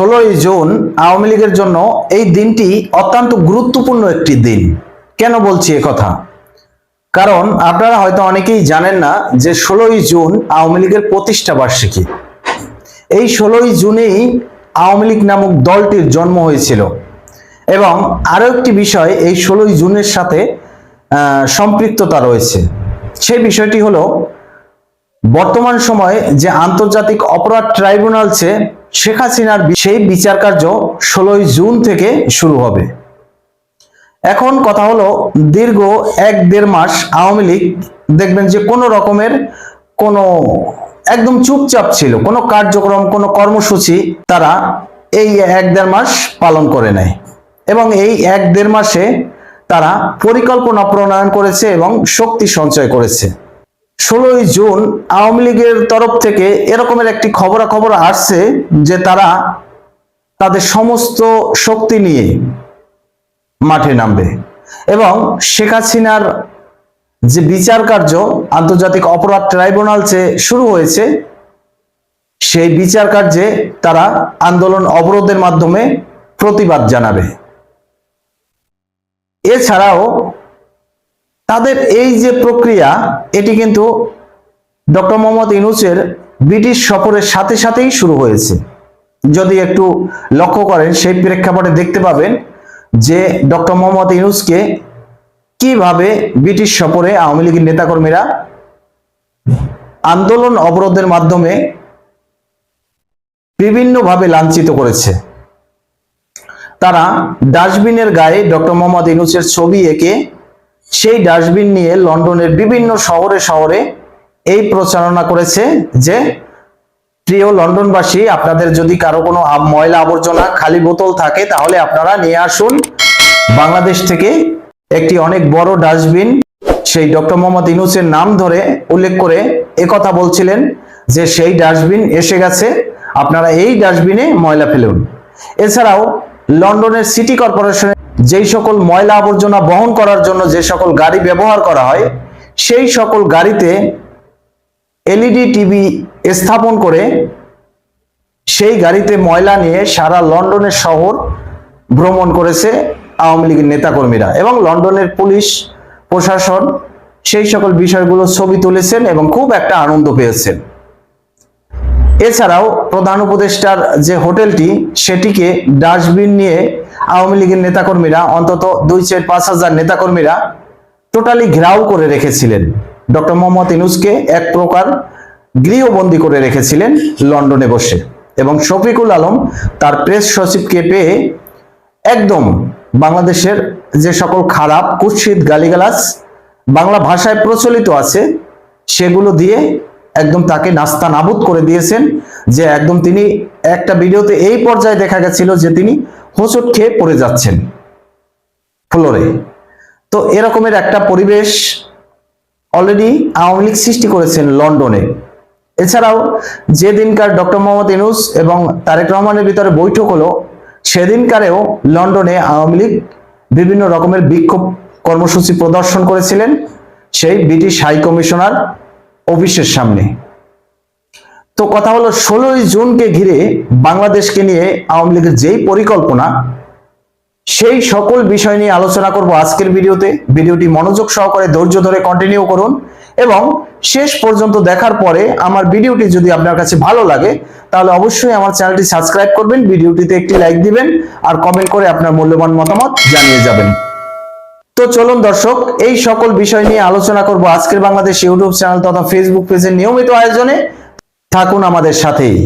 ষোলোই জুন আওয়ামী লীগের জন্য এই দিনটি অত্যন্ত গুরুত্বপূর্ণ একটি দিন। কেন বলছি কথা? কারণ আপনারা হয়তো অনেকেই জানেন না যে ষোলোই জুন আওয়ামী লীগের প্রতিষ্ঠা বার্ষিকী। এই ষোলোই জুনেই আওয়ামী লীগ নামক দলটির জন্ম হয়েছিল। এবং আরও একটি বিষয়, এই ষোলোই জুনের সাথে সম্পৃক্ততা রয়েছে। সেই বিষয়টি হলো, বর্তমান সময়ে যে আন্তর্জাতিক অপরাধ ট্রাইব্যুনাল আছে শেখ হাসিনার সেই বিচার কার্য ষোলোই জুন থেকে শুরু হবে। এখন কথা হলো, দীর্ঘ এক দেড় মাস আওয়ামী লীগ দেখবেন যে কোনো রকমের কোনো একদম চুপচাপ ছিল, কোনো কার্যক্রম, কোনো কর্মসূচি তারা এই এক দেড় মাস পালন করে নেয় এবং এই এক দেড় মাসে তারা পরিকল্পনা প্রণয়ন করেছে এবং শক্তি সঞ্চয় করেছে। ষোলোই জুন আওয়ামী লীগের তরফ থেকে এরকমের একটি খবরাখবর আসছে যে তারা তাদের সমস্ত শক্তি নিয়ে মাঠে নামবে। এবং শেখ হাসিনার যে বিচার কার্য, আন্তর্জাতিক অপরাধ ট্রাইব্যুনাল যে শুরু হয়েছে, সেই বিচার কার্যে তারা আন্দোলন অবরোধের মাধ্যমে প্রতিবাদ জানাবে। এছাড়াও তাদের এই যে প্রক্রিয়া, এটি কিন্তু ডক্টর মোহাম্মদ ইনুসের ব্রিটিশ সফরের সাথে সাথেই শুরু হয়েছে। যদি একটু লক্ষ্য করেন, সেই প্রেক্ষাপটে দেখতে পাবেন যে ডক্টর মোহাম্মদ ইনুসকে কীভাবে ব্রিটিশ সফরে আওয়ামী লীগের নেতাকর্মীরা আন্দোলন অবরোধের মাধ্যমে বিভিন্নভাবে লাঞ্ছিত করেছে। তারা ডাস্টবিনের গায়ে ডক্টর মোহাম্মদ ইনুসের ছবি এঁকে সেই ডাস্টবিন নিয়ে লন্ডনের বিভিন্ন শহরে শহরে এই প্রচারণা করেছে যে, প্রিয় লন্ডনবাসী, আপনাদের যদি কারও কোনো ময়লা আবর্জনা খালি বোতল থাকে, তাহলে আপনারা নিয়ে আসুন বাংলাদেশ থেকে একটি অনেক বড় ডাস্টবিন। সেই ডক্টর মোহাম্মদ ইনুসের নাম ধরে উল্লেখ করে কথা বলছিলেন যে, সেই ডাস্টবিন এসে গেছে, আপনারা এই ডাস্টবিনে ময়লা ফেলুন। এছাড়াও লন্ডনের সিটি কর্পোরেশনের যেই সকল ময়লা আবর্জনা বহন করার জন্য যে সকল গাড়ি ব্যবহার করা হয়, সেই সকল গাড়িতে এলইডি, টিভি স্থাপন করে সেই গাড়িতে ময়লা নিয়ে সারা লন্ডনের শহর ভ্রমণ করেছে আওয়ামী লীগের নেতাকর্মীরা এবং লন্ডনের পুলিশ, প্রশাসন সেই সকল বিষয়গুলো ছবি তুলেছেন এবং খুব একটা আনন্দ পেয়েছেন। এছাড়াও প্রধান উপদেষ্টার যে হোটেলটি, সেটিকে ডাস্টবিন নিয়ে আওয়ামী লীগের নেতাকর্মীরা অন্তত দুই চার পাঁচ হাজার নেতাকর্মীরা টোটালি ঘেরাও করে রেখেছিলেন। ডক্টর মোহাম্মদ ইনুসকে এক প্রকার গৃহবন্দী করে রেখেছিলেন লন্ডনে বসে। এবং শফিকুল আলম তার প্রেস সচিবকে পেয়ে একদম বাংলাদেশের যে সকল খারাপ, কুৎসিত গালিগালাজ বাংলা ভাষায় প্রচলিত আছে, সেগুলো দিয়ে একদম তাকে নাস্তা নাবুদ করে দিয়েছেন যে একদম তিনি একটা ভিডিওতে এই পর্যায়ে দেখা গেছিল যে তিনি হোঁচট খেয়ে পড়ে যাচ্ছেন ফ্লোরে। তো এরকমের একটা পরিবেশ অলরেডি আওয়ামী লীগ সৃষ্টি করেছেন লন্ডনে। এছাড়াও যে দিনকার ডক্টর মোহাম্মদ ইনুস এবং তারেক রহমানের ভিতরে বৈঠক হলো, সেদিনকারেও লন্ডনে আওয়ামী লীগ বিভিন্ন রকমের বিক্ষোভ কর্মসূচি প্রদর্শন করেছিলেন সেই ব্রিটিশ হাই কমিশনার অফিসের সামনে। তো কথা হলো ষোলোই জুনকে ঘিরে বাংলাদেশকে নিয়ে আওয়ামী লীগের যেই পরিকল্পনা, সেই সকল বিষয় নিয়ে আলোচনা করব আজকের ভিডিওতে। ভিডিওটি মনোযোগ সহকারে ধৈর্য ধরে কন্টিনিউ করুন এবং শেষ পর্যন্ত দেখার পরে আমার ভিডিওটি যদি আপনার কাছে ভালো লাগে, তাহলে অবশ্যই আমার চ্যানেলটি সাবস্ক্রাইব করবেন, ভিডিওটিতে একটি লাইক দিবেন আর কমেন্ট করে আপনার মূল্যবান মতামত জানিয়ে যাবেন। তো চলুন দর্শক, এই সকল বিষয় নিয়ে আলোচনা করব আজকের বাংলাদেশ ইউটিউব চ্যানেল তথা ফেসবুক পেজের নিয়মিত আয়োজনে। থাকুন আমাদের সাথেই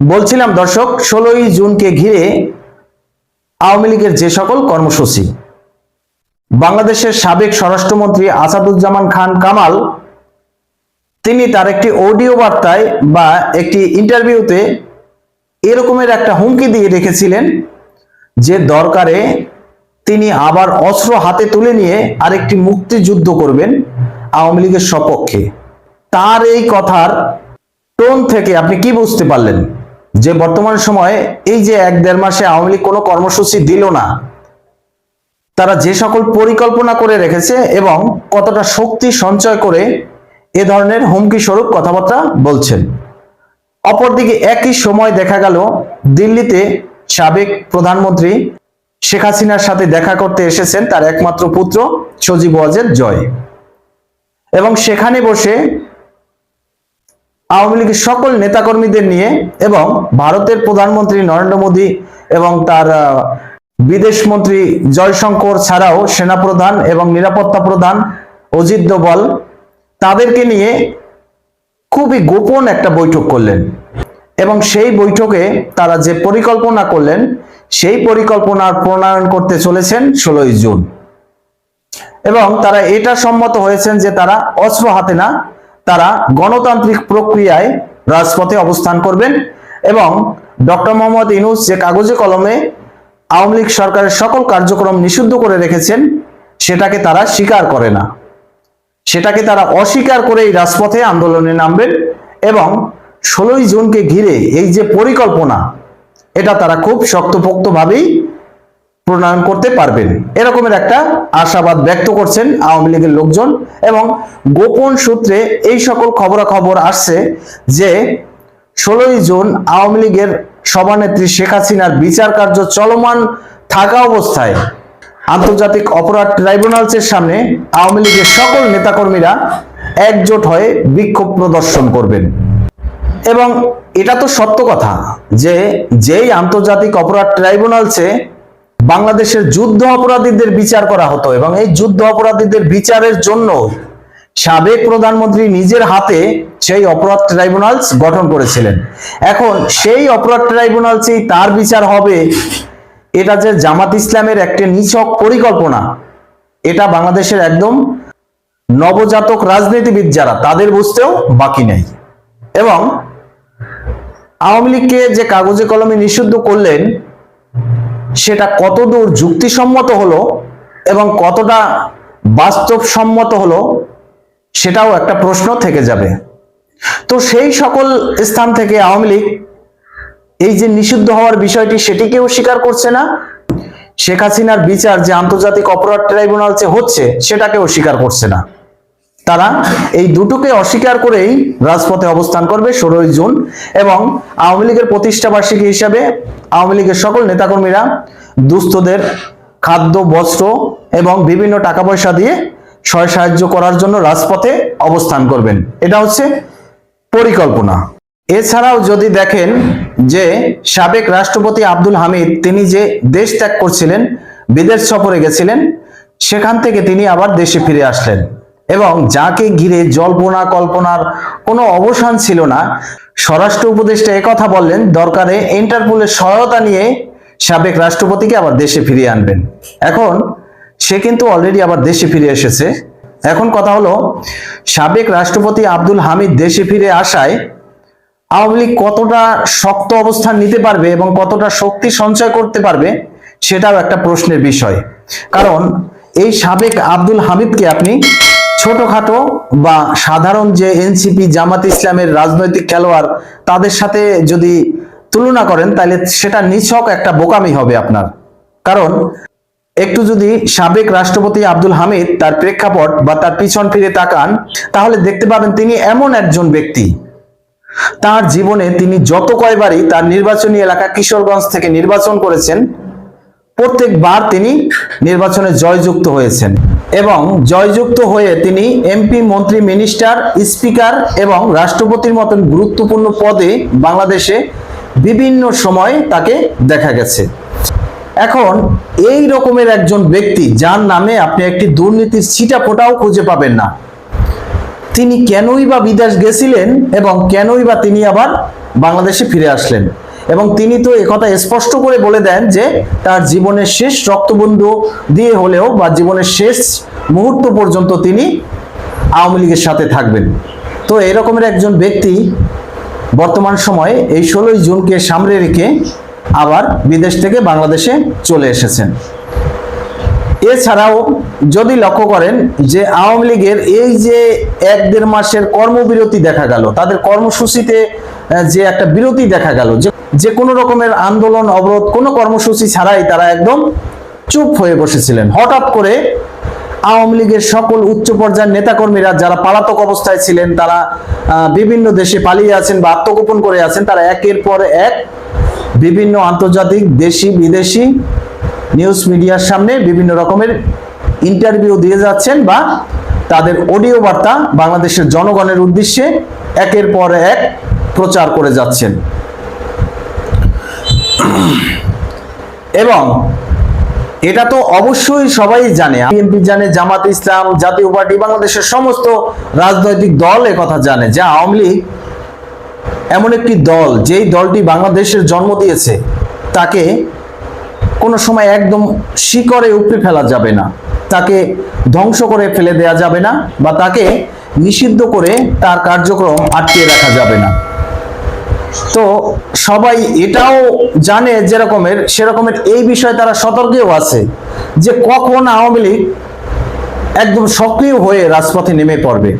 বলছিলাম, দর্শক, ষোলোই জুনকে ঘিরে আওয়ামী লীগের যে সকল কর্মসূচি, বাংলাদেশের সাবেক স্বরাষ্ট্রমন্ত্রী আসাদুজ্জামান খান কামাল, তিনি তার একটি অডিও বার্তায় বা একটি ইন্টারভিউতে এরকমের একটা হুমকি দিয়ে রেখেছিলেন যে দরকারে তিনি আবার অস্ত্র হাতে তুলে নিয়ে আরেকটি মুক্তিযুদ্ধ করবেন আওয়ামী লীগের সপক্ষে। তার এই কথার টোন থেকে আপনি কি বুঝতে পারলেন? যে বর্তমান সময়ে এই যে এক দেড় মাসে আওয়ামী লীগ কোনো কর্মসূচি দিল না, তারা যে সকল পরিকল্পনা করে রেখেছে এবং কতটা শক্তি সঞ্চয় করে এ ধরনের হুমকি স্বরূপ কথাবার্তা বলছেন। অপরদিকে একই সময় দেখা গেল দিল্লিতে সাবেক প্রধানমন্ত্রী শেখ হাসিনার সাথে দেখা করতে এসেছেন তার একমাত্র পুত্র সজীব ওয়াজেদ জয়। এবং সেখানে বসে আওয়ামী লীগের সকল নেতাকর্মীদের নিয়ে এবং ভারতের প্রধানমন্ত্রী নরেন্দ্র মোদী এবং তার বিদেশ মন্ত্রী জয়শঙ্কর ছাড়াও সেনাপ্রধান এবং নিরাপত্তা প্রধান অজিত দোবল তাদেরকে নিয়ে খুবই গোপন একটা বৈঠক করলেন। এবং সেই বৈঠকে তারা যে পরিকল্পনা করলেন সেই পরিকল্পনার প্রণয়ন করতে চলেছেন ষোলোই জুন। এবং তারা এটা সম্মত হয়েছেন যে তারা অস্ত্র হাতে না, তারা গণতান্ত্রিক প্রক্রিয়ায় রাজপথে অবস্থান করবেন এবং ডক্টর মোহাম্মদ ইনুস যে কাগজে কলমে আওয়ামী লীগ সরকারের সকল কার্যক্রম নিষিদ্ধ করে রেখেছেন, সেটাকে তারা স্বীকার করে না। সেটাকে তারা অস্বীকার করেই রাজপথে আন্দোলনে নামবেন এবং ষোলোই জুনকে ঘিরে এই যে পরিকল্পনা এটা তারা খুব শক্তপোক্তভাবেই প্রণয়ন করতে পারবেন। এরকমের একটা আশাবাদ ব্যক্ত করছেন আওয়ামী লীগের লোকজন এবং গোপন সূত্রে এই সকল খবরাখবর আসছে যে ষোলোই জুন আওয়ামী লীগের সভানেত্রী শেখ হাসিনার বিচার কার্য চলমান থাকা অবস্থায় আন্তর্জাতিক অপরাধ ট্রাইব্যুনালসের সামনে আওয়ামী লীগের সকল নেতাকর্মীরা একজোট হয়ে বিক্ষোভ প্রদর্শন করবেন। এবং এটা তো সত্য কথা যে যেই আন্তর্জাতিক অপরাধ ট্রাইব্যুনালসে বাংলাদেশের যুদ্ধ অপরাধীদের বিচার করা হতো এবং এই যুদ্ধ অপরাধীদের বিচারের জন্য সাবেক প্রধানমন্ত্রী নিজের হাতে সেই অপরাধ ট্রাইব্যুনালস গঠন করেছিলেন। এখন সেই অপরাধ ট্রাইব্যুনালসেই তার বিচার হবে, এটা যে জামাত ইসলামের একটি নিছক পরিকল্পনা, এটা বাংলাদেশের একদম নবজাতক রাজনীতিবিদ যারা তাদের বুঝতেও বাকি নেই। এবং আওয়ামী লীগকে যে কাগজে কলমে নিষিদ্ধ করলেন, সেটা কতদূর যুক্তিসম্মত হলো এবং কতটা বাস্তবসম্মত হলো, সেটাও একটা প্রশ্ন থেকে যাবে। তো সেই সকল স্থান থেকে আওয়ামী লীগ এই যে নিষিদ্ধ হওয়ার বিষয়টি সেটিকেও স্বীকার করছে না। শেখ হাসিনার বিচার যে আন্তর্জাতিক অপরাধ ট্রাইব্যুনাল হচ্ছে, সেটাকেও স্বীকার করছে না। তারা এই দুটোকে অস্বীকার করেই রাজপথে অবস্থান করবে ষোলোই জুন এবং আওয়ামী লীগের প্রতিষ্ঠা বার্ষিকী হিসাবে আওয়ামী লীগের সকল নেতাকর্মীরা দুস্থদের খাদ্য, বস্ত্র এবং বিভিন্ন টাকা পয়সা দিয়ে সহায় সাহায্য করার জন্য রাজপথে অবস্থান করবেন। এটা হচ্ছে পরিকল্পনা। এছাড়াও যদি দেখেন যে সাবেক রাষ্ট্রপতি আব্দুল হামিদ, তিনি যে দেশ ত্যাগ করছিলেন, বিদেশ সফরে গেছিলেন, সেখান থেকে তিনি আবার দেশে ফিরে আসলেন। এবং যাকে ঘিরে জল্পনা, কল্পনার কোনো অবসান ছিল না, স্বরাষ্ট্র উপদেষ্টা একথা বললেন, দরকারে ইন্টারপোলের সহায়তা নিয়ে সাবেক রাষ্ট্রপতিকে আবার দেশে ফিরিয়ে আনবেন। এখন সে কিন্তু অলরেডি আবার দেশে ফিরে এসেছে। এখন কথা হলো, সাবেক রাষ্ট্রপতি আব্দুল হামিদ দেশে ফিরে আসায় আওয়ামী লীগ কতটা শক্ত অবস্থান নিতে পারবে এবং কতটা শক্তি সঞ্চয় করতে পারবে, সেটাও একটা প্রশ্নের বিষয়। কারণ এই সাবেক আব্দুল হামিদকে আপনি ছোটখাটো বা সাধারণ যে এনসিপি, জামাত ইসলামের রাজনৈতিক খেলোয়াড় তাদের সাথে যদি তুলনা করেন, তাহলে সেটা নিছক একটা বোকামি হবে আপনার। কারণ একটু যদি সাবেক রাষ্ট্রপতি আব্দুল হামিদ তার প্রেক্ষাপট বা তার পিছন ফিরে তাকান, তাহলে দেখতে পাবেন তিনি এমন একজন ব্যক্তি। তার জীবনে তিনি যত কয়বারই তার নির্বাচনী এলাকা কিশোরগঞ্জ থেকে নির্বাচন করেছেন প্রত্যেকবার তিনি নির্বাচনে জয়যুক্ত হয়েছেন এবং জয়যুক্ত হয়ে তিনি এমপি মন্ত্রী মিনিস্টার স্পিকার এবং রাষ্ট্রপতির মতন গুরুত্বপূর্ণ পদে বাংলাদেশে বিভিন্ন সময় তাকে দেখা গেছে। এখন এই রকমের একজন ব্যক্তি যার নামে আপনি একটি দুর্নীতির ছিটা ফোটাও খুঁজে পাবেন না। তিনি কেনই বা বিদেশ গেছিলেন এবং কেনই বা তিনি আবার বাংলাদেশে ফিরে আসলেন? এবং তিনি তো একথা স্পষ্ট করে বলে দেন যে তার জীবনের শেষ রক্তবন্ধু দিয়ে হলেও বা জীবনের শেষ মুহূর্ত পর্যন্ত তিনি আওয়ামী লীগের সাথে থাকবেন। তো এরকমের একজন ব্যক্তি বর্তমান সময়ে এই ষোলোই জুনকে সামনে রেখে আবার বিদেশ থেকে বাংলাদেশে চলে এসেছেন। এছাড়াও যদি লক্ষ্য করেন যে আওয়ামী লীগের এই যে এক দেড় মাসের কর্মবিরতি দেখা গেল, তাদের কর্মসূচিতে যে একটা বিরতি দেখা গেল, যে যে কোনো রকমের আন্দোলন, অবরোধ, কোনো কর্মসূচি ছাড়াই তারা একদম চুপ হয়ে বসেছিলেন। হঠাৎ করে আওয়ামী লীগের সকল উচ্চ পর্যায়ের নেতাকর্মীরা যারা পালাতক অবস্থায় ছিলেন, তারা বিভিন্ন দেশে পালিয়ে আছেন বা আত্মগোপন করে আছেন, তারা একের পর এক বিভিন্ন আন্তর্জাতিক, দেশি, বিদেশি নিউজ মিডিয়ার সামনে বিভিন্ন রকমের ইন্টারভিউ দিয়ে যাচ্ছেন বা তাদের অডিও বার্তা বাংলাদেশের জনগণের উদ্দেশ্যে একের পর এক প্রচার করে যাচ্ছেন। এবং এটা তো অবশ্যই সবাই জানে। বিএনপি জানে, জামাত ইসলাম, জাতীয় পার্টি, বাংলাদেশের সমস্ত রাজনৈতিক দল কথা জানে। যে আওয়ামী লীগ এমন একটি দল, যেই দলটি বাংলাদেশের জন্ম দিয়েছে, তাকে কোনো সময় একদম শিকড়ে উপড়ে ফেলা যাবে না। তাকে ধ্বংস করে ফেলে দেয়া যাবে না, বা তাকে নিষিদ্ধ করে তার কার্যক্রম আটকিয়ে রাখা যাবে না। তো সবাই এটাও জানে যেরকমের, সেরকমের এই বিষয়ে তারা সতর্কেও আছে যে কখন আওয়ামী লীগ একদম সক্রিয় হয়ে রাজপথে নেমে পড়বে।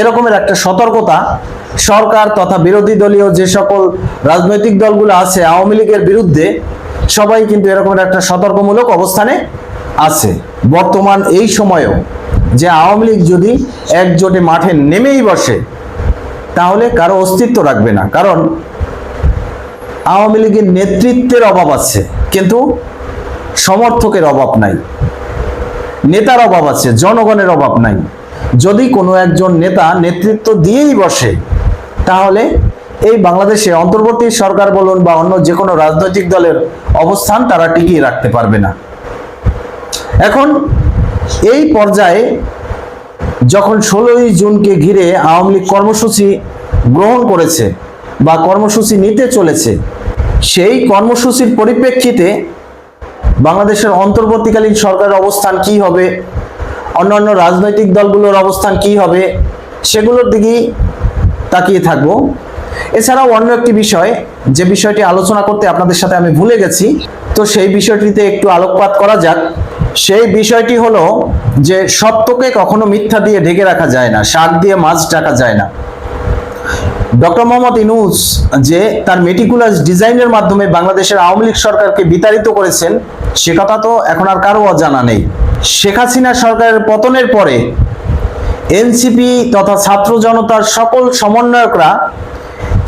এরকমের একটা সতর্কতা সরকার তথা বিরোধী দলীয় যে সকল রাজনৈতিক দলগুলো আছে আওয়ামী লীগের বিরুদ্ধে, সবাই কিন্তু এরকমের একটা সতর্কমূলক অবস্থানে আছে। বর্তমান এই সময়েও যে আওয়ামী লীগ যদি একজোটে মাঠে নেমেই বসে, তাহলে কারও অস্তিত্ব রাখবে না। কারণ আওয়ামী লীগের নেতৃত্বের অভাব আছে, কিন্তু সমর্থকের অভাব নাই। নেতার অভাব আছে, জনগণের অভাব নাই। যদি কোনো একজন নেতা নেতৃত্ব দিয়েই বসে, তাহলে এই বাংলাদেশে অন্তর্বর্তী সরকার বলুন বা অন্য যে কোনো রাজনৈতিক দলের অবস্থান তারা টিকিয়ে রাখতে পারবে না। এখন এই পর্যায়ে যখন ষোলোই জুনকে ঘিরে আওয়ামী লীগ কর্মসূচি গ্রহণ করেছে বা কর্মসূচি নিতে চলেছে, সেই কর্মসূচির পরিপ্রেক্ষিতে বাংলাদেশের অন্তর্বর্তীকালীন সরকারের অবস্থান কি হবে, অন্যান্য রাজনৈতিক দলগুলোর অবস্থান কি হবে, সেগুলোর দিকেই তাকিয়ে থাকব। এছাড়াও অন্য একটি বিষয়, যে বিষয়টি আলোচনা করতে আপনাদের সাথে আমি ভুলে গেছি, তো সেই বিষয়টিতে একটু আলোকপাত করা যাক। সেই বিষয়টি হলো যে সত্যকে কখনো মিথ্যা দিয়ে ঢেকে রাখা যায় না, শাক দিয়ে মাছ ঢাকা যায় না। ডক্টর মোহাম্মদ ইনুস যে তার মেটিকুলাস ডিজাইনের মাধ্যমে বাংলাদেশের আওয়ামী লীগ সরকারকে বিতাড়িত করেছেন, সে কথা তো এখন আর কারও অজানা নেই। শেখ হাসিনা সরকারের পতনের পরে এনসিপি তথা ছাত্র জনতার সকল সমন্বয়করা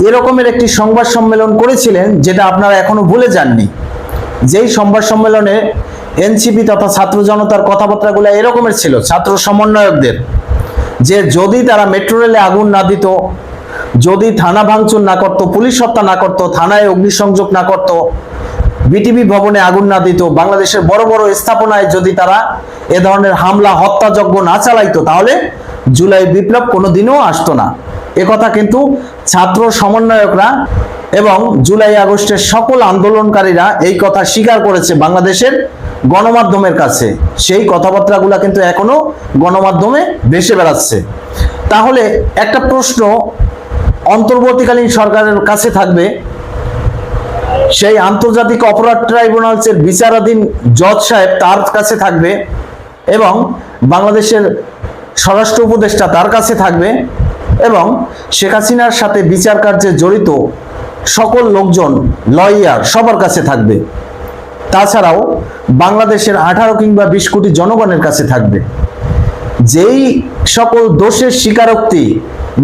এরকমের একটি সংবাদ সম্মেলন করেছিলেন, যেটা আপনারা এখনও ভুলে যাননি। যেই সংবাদ সম্মেলনে এনসিপি তথা ছাত্র জনতার কথাবার্তাগুলো এরকমের ছিল, ছাত্র সমন্বয়কদের, যে যদি তারা মেট্রো রেলে আগুন না দিত যদি থানা ভাঙচুর না করত, পুলিশ হত্যা না করত, থানায় অগ্নিসংযোগ না করত, বিটিভি ভবনে আগুন না দিত, বাংলাদেশের বড় বড় স্থাপনায় যদি তারা এ ধরনের হামলা হত্যাযজ্ঞ না চালাইতো, তাহলে জুলাই বিপ্লব কোনোদিনও আসতো না। কথা কিন্তু ছাত্র সমন্বয়করা এবং জুলাই আগস্টের সকল আন্দোলনকারীরা এই কথা স্বীকার করেছে বাংলাদেশের গণমাধ্যমের কাছে। সেই কথাবার্তাগুলো কিন্তু এখনও গণমাধ্যমে ভেসে বেড়াচ্ছে। তাহলে একটা প্রশ্ন অন্তর্বর্তীকালীন সরকারের কাছে থাকবে সেই আন্তর্জাতিক অপরাধ ট্রাইব্যুনালসের বিচারাধীন জজ সাহেব তার কাছে থাকবে এবং বাংলাদেশের স্বরাষ্ট্র উপদেষ্টা তার কাছে থাকবে এবং শেখ হাসিনার সাথে বিচার কার্যে জড়িত সকল লোকজন, লয়ার সবার কাছে থাকবে। তাছাড়াও বাংলাদেশের আঠারো কিংবা বিশ কোটি জনগণের কাছে থাকবে। যেই সকল দোষের স্বীকারোক্তি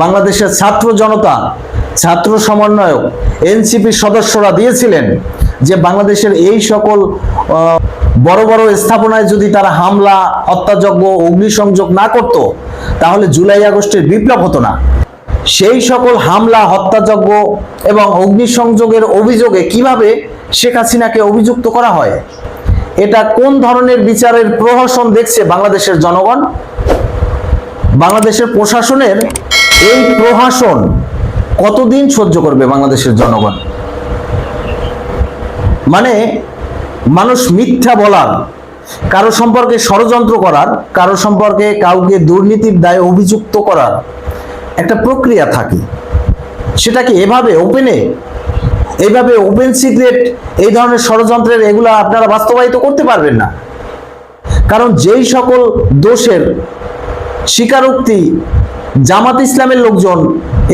বাংলাদেশের ছাত্র জনতা, ছাত্র সমন্বয়ক এনসিপির সদস্যরা দিয়েছিলেন যে বাংলাদেশের এই সকল বড় বড় স্থাপনায় যদি তারা হামলা, হত্যাযজ্ঞ, অগ্নিসংযোগ না করত, তাহলে জুলাই আগস্টের বিপ্লব হতো না। সেই সকল হামলা, হত্যাযজ্ঞ এবং অগ্নিসংযোগের অভিযোগে কীভাবে শেখ হাসিনাকে অভিযুক্ত করা হয়? এটা কোন ধরনের বিচারের প্রহসন দেখছে বাংলাদেশের জনগণ? বাংলাদেশের প্রশাসনের এই প্রহাসন কতদিন সহ্য করবে বাংলাদেশের জনগণ? মানে মানুষ মিথ্যা বলার, কারও সম্পর্কে ষড়যন্ত্র করার, কারও সম্পর্কে কাউকে দুর্নীতির দায়ে অভিযুক্ত করার একটা প্রক্রিয়া থাকে। সেটা কি এভাবে ওপেনে এইভাবে ওপেন সিক্রেট এই ধরনের ষড়যন্ত্রের এগুলো আপনারা বাস্তবায়িত করতে পারবেন না। কারণ যেই সকল দোষের স্বীকারোক্তি জামাত ইসলামের লোকজন,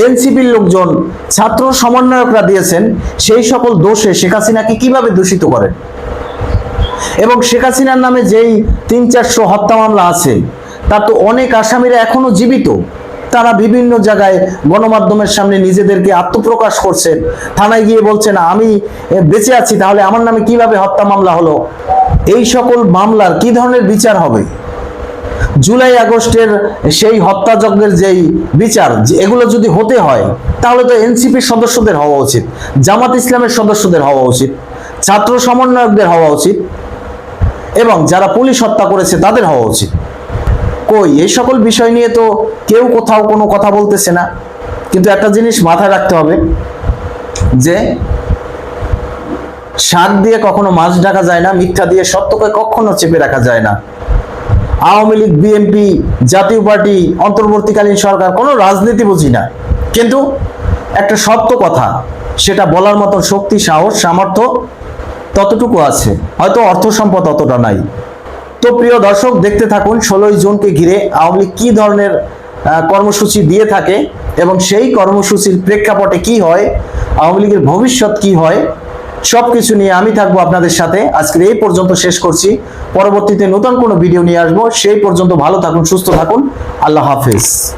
এনসিপির লোকজন, ছাত্র সমন্বয়করা দিয়েছেন সেই সকল দোষে শেখ হাসিনাকে কীভাবে দূষিত করেন? এবং শেখ হাসিনার নামে যেই তিন চারশো হত্যা মামলা আছে তা তো অনেক আসামিরা এখনও জীবিত। তারা বিভিন্ন জায়গায় গণমাধ্যমের সামনে নিজেদেরকে আত্মপ্রকাশ করছেন, থানায় গিয়ে বলছেন, আমি বেঁচে আছি, তাহলে আমার নামে কীভাবে হত্যা মামলা হলো? এই সকল মামলার কি ধরনের বিচার হবে? জুলাই আগস্টের সেই হত্যাযজ্ঞের যেই বিচার এগুলো যদি হতে হয়, তাহলে তো এনসিপির সদস্যদের হওয়া উচিত, জামাত ইসলামের সদস্যদের হওয়া উচিত, ছাত্র সমন্বয়কদের হওয়া উচিত, এবং যারা পুলিশ হত্যা করেছে তাদের হওয়া উচিত। কই, এই সকল বিষয় নিয়ে তো কেউ কোথাও কোনো কথা বলতেছে না। কিন্তু একটা জিনিস মাথায় রাখতে হবে, যে শাক দিয়ে কখনো মাছ ঢাকা যায় না, মিথ্যা দিয়ে সত্যকে কখনো চেপে রাখা যায় না। Awami League BNP Jatiya Party, অন্তর্বর্তীকালীন সরকার, কোনো রাজনীতি বুঝি না। কিন্তু একটা সত্য কথা, সেটা বলার মতন শক্তি, সাহস, সামর্থ্য ততটুকু আছে। হয়তো অর্থ সম্পদ অতটা নাই। তো প্রিয় দর্শক, দেখতে থাকুন, ষোলোই জুনকে ঘিরে আওয়ামী লীগ কী ধরনের কর্মসূচি দিয়ে থাকে এবং সেই কর্মসূচির প্রেক্ষাপটে কি হয়, আওয়ামী লীগের ভবিষ্যৎ কি হয় সবকিছু নিয়ে আমি থাকব আপনাদের সাথে। আজকের এই পর্যন্ত শেষ করছি। পরবর্তীতে নতুন কোনো ভিডিও নিয়ে আসব। সেই পর্যন্ত ভালো থাকুন, সুস্থ থাকুন। আল্লাহ হাফেজ।